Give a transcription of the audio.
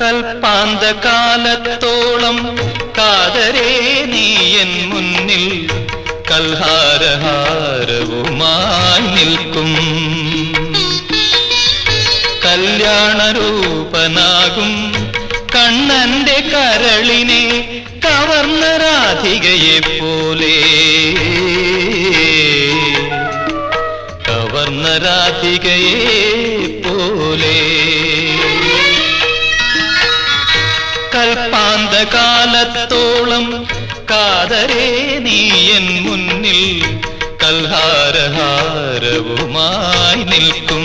കൽപ്പാന്ത കാലത്തോളം കാതരേ നീ എൻ മുന്നിൽ കൽഹാരഹാരവുമായി നിൽക്കും. കല്യാണരൂപനാകും കണ്ണന്റെ കരളിനെ കവർന്ന രാധികയെ പോലെ. കവർന്ന രാധികയെ പോലെ. കൽപ്പാന്ത കാലത്തോളം കാതരേ നീ എൻ മുന്നിൽ കൽഹാരഹാരവുമായി നിൽക്കും.